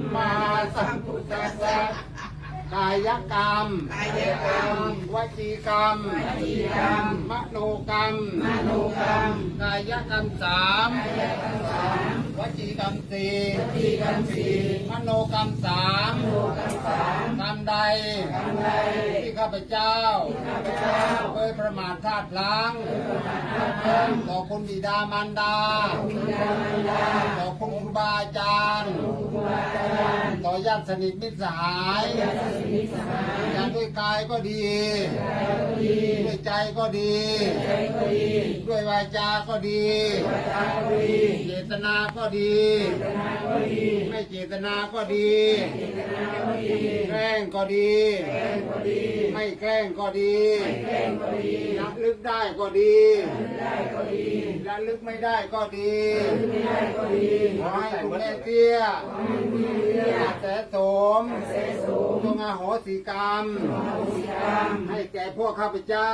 มมาสัมพุทธัสสะกายกรรมกายกรรม วจีกรรมวจีกรรม มโนกรรม มโนกรรมกายกรรมสามวจีกรรมสี่วจีกรรมสี่มโนกรรมสามมโนกรรมสามกรรมใดกรรมใดที่ข้าพเจ้าข้าพเจ้าเคยประมาทพลาดพลั้งต่อคุณบิดามารดาบิดามารดาต่อคุณครูบาอาจารย์ ครูบาอาจาร ย์ต่อญาติสนิทมิตรสหายญาติสนิทสหายอย่างด้วยกายก็ดีกายก็ดีด้วยใจก็ดีใจก็ดี ด้วยวาจาก็ดีวาจาก็ดีเจตนาก็ดี เจตนาก็ดีไม่เจตนาก็ดีเจตนาก็ดีแกล้งก็ดี แกล้งก็ดี ไม่แกล้งก็ดีแกล้งก็ดีละลึกได้ก็ดีได้ก็ดีละลึกไม่ได้ก็ดีไม่ได้ก็ดีขอให้คุณแม่เตี้ยอาแสสม จงอาโหสิกรรม ให้แก่พวกข้าพเจ้า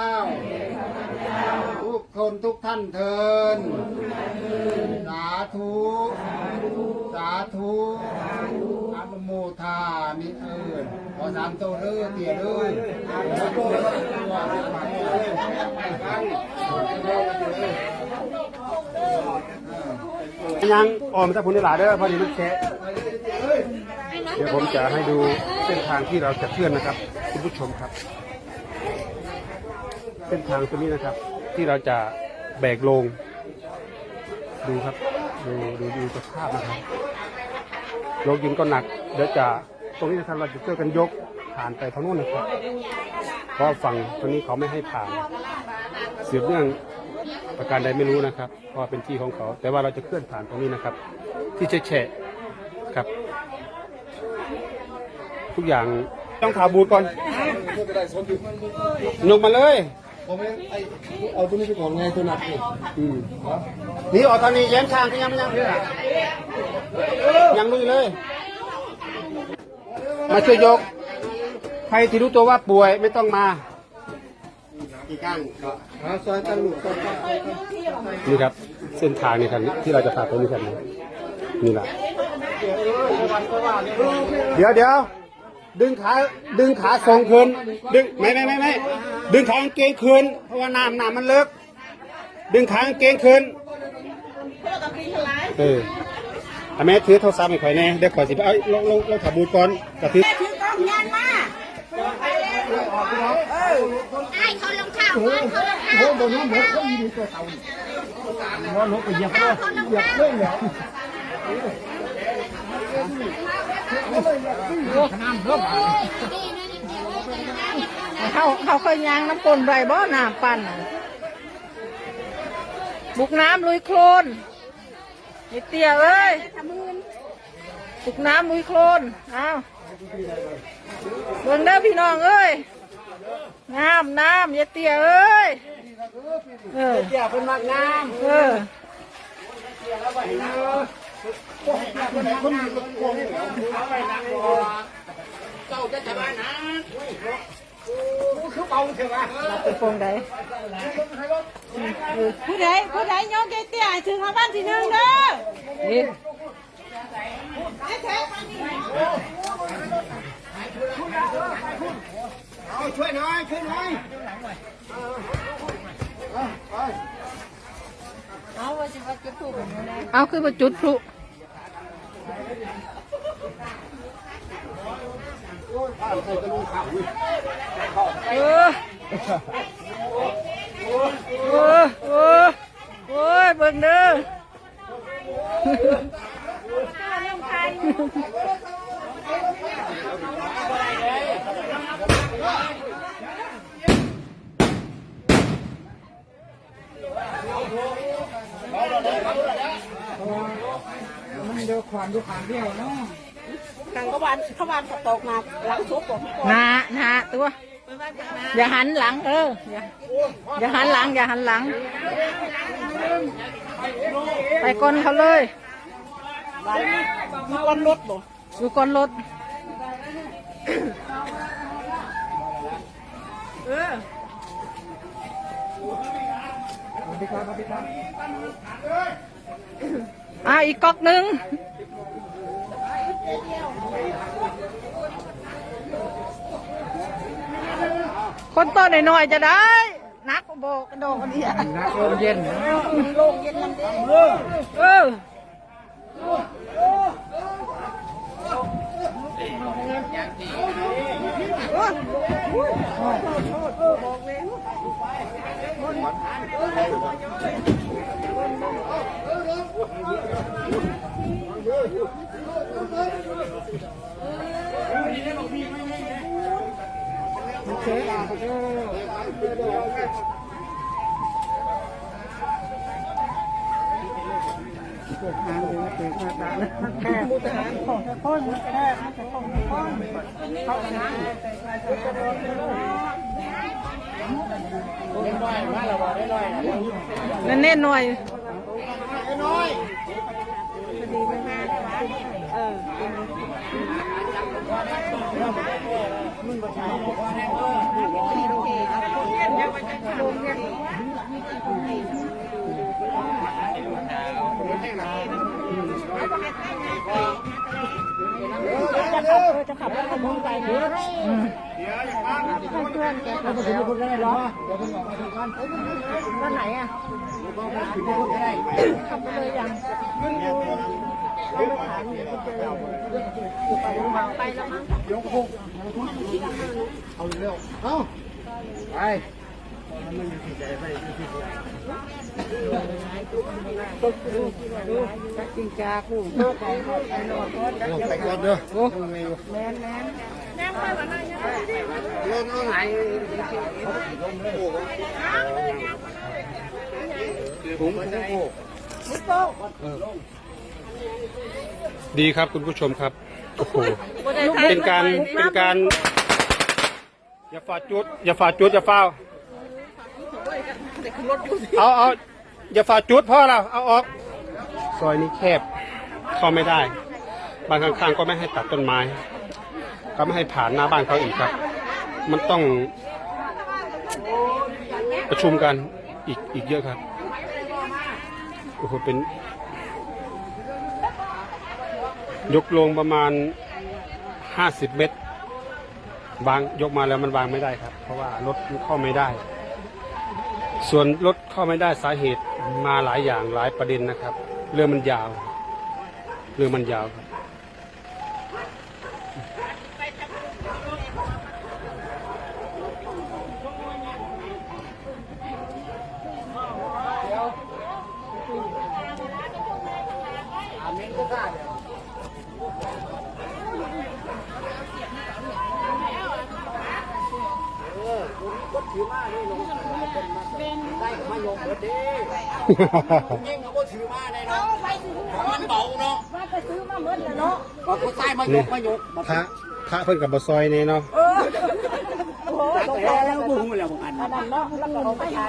ทุกคนทุกท่านเทิน สาธุ สาธุอนุโมทามิเอิญขอสามโตวเด้อเตี่ยเด้อขอโตวเด้อตัวเด้อมาเด้อไปกันยังออมจากพุนหลาเด้อพอดีมันแชะ เดี๋ยวผมจะให้ดูเส้นทางที่เราจะเคลื่อนนะครับคุณผู้ชมครับ เส้นทางตัวนี้นะครับ ที่เราจะแบกลง ดูครับดูดูดูสภาพนะครับโลกยินก็หนักเดี๋ยวจะตรงนี้นะครับเราจะช่วยกันยกผ่านไปทางนู้นนะครับเพราะฝั่งตรงนี้เขาไม่ให้ผ่านเสืบเนื่องประการใดไม่รู้นะครับเพราะเป็นที่ของเขา แต่ว่าเราจะเคลื่อนผ่านตรงนี้นะครับ ที่แฉะๆครับ ทุกอย่าง ต้องถาบูดก่อนยกมาเลยผมไอเอาตัวนี้ไปก่อนไงตัวหนักนี่อืมนี่ออกตอนนี้แย้มช้างที่ยังไม่ยังเพื่อยังลุยเลย มาช่วยยก ใครที่รู้ตัวว่าป่วยไม่ต้องมา กี่ก้างก็หาซอยกันลูกซอยกันนี่ครับ เส้นทางนี่ครับที่เราจะผ่านไปนี่ครับนี่แหละ เดี๋ยวเดี๋ยว ดึงขาดึงขาส่งคืนดึงไม่ไม่ไม่ไม่ดึงขากางเกงคืนเพราะว่าน้ำน้ำมันเลิกดึงขากางเกงคืนเอออาแม่ถือโทรศัพท์ให้ข่อยแน่เดี๋ยวข่อยสิไปเอาลงลงลงถับบูดก่อนกระถือถือกล้องยันมาไอ้เขาลงข่าวก่อนเขาลงข่าวโอ้โหน้องหมดเขาอยู่ในตัวเต่าว่าลบไปเหยียบ เลยเหยียบเลยเหรอเขาเขาเคยยางน้ำกลนไรบ่น้ำปั่นน่ะบุกน้ำลุยโคลนไอเตี้ยเอ้ยบุกน้ำลุยโคลนเอาเบิ่งเด้อพี่น้องเอ้ยน้ำน้ำอย่าเตี้ยเอ้ยเออเจียเป็นมากงามเออ คนไหนคนอยู่กับกวงเอาไปนักบ่เจ้าจะสบายนะคือเบาเถอะวะเป็นโปรงใดผู้ใดผู้ใดยกใจเตี้ยถึงมาบ้านที่หนึ่งเด้อนี่เอาช่วยหน่อยช่วยหน่อยเอาคือมาจุดพลุ ใส่กระลุงข่าวเออโอ้โอ้ โอ้ยเบิ่งเด้อกังก็วันเขาวันตกมาหลังซุปผมหนาหนาตัว อย่าหันหลังเอออย่าอย่าหันหลัง อย่าหันหลัง ไปก้นเขาเลยมีวันรถบ่อยู่ก้นรถเออ อ่าอีกก๊อกหนึ่งคนโตหน่อยๆจะได้ นักโบกระโดดกันเนี่ยนักลมเย็นโล งเย็นลำเด้อเออเน้นๆหน่อยจะขับ เออจะขับรถขโมยไปเดี๋ยวเพื่อนแกเราไปถึงคนได้หรอวันอะขับไปเลยยังเราไปถามเดี๋ยวเจอไปแล้วมั้ง ไปแล้วมั้งเอาเร็วเอาไปจริงจ้าคู่ลงไปก่อนเด้อโอ้ไม่อยู่แมนแมนลงเอาไหนผมโอ้ ดีครับคุณผู้ชมครับโอ้โหเป็นการเป็นการ อย่าฝ่าจุด อย่าฝ่าจุดอย่าฝ้าวเอาเอาอย่าฝ่าจุดพ่อเราเอาออกซอยนี้แคบเข้าไม่ได้ บางข้างๆก็ไม่ให้ตัดต้นไม้ ก็ไม่ให้ผ่านหน้าบ้านเขาอีกครับ มันต้องประชุมกันอีกอีกเยอะครับโอ้โหเป็น ยกลงประมาณ 50 เมตรวางยกมาแล้วมันวางไม่ได้ครับ เพราะว่ารถเข้าไม่ได้ ส่วนรถเข้าไม่ได้สาเหตุมาหลายอย่างหลายประเด็นนะครับ เรื่องมันยาว เรื่องมันยาวครับ ได้มายกเบิดดิยิ่งเอาบ่ถือมาได้เนาะมันเบาเนาะว่าไปซื้อมาเมื่อแล้วเนาะว่าผู้ชายมายกมายกพระพระเพิ่นกับบซอยนี่เนาะโอ้โหแล้วบ่ฮู้แล้วบ่อันอันนั้นเนาะแล้วก็เอาไปหา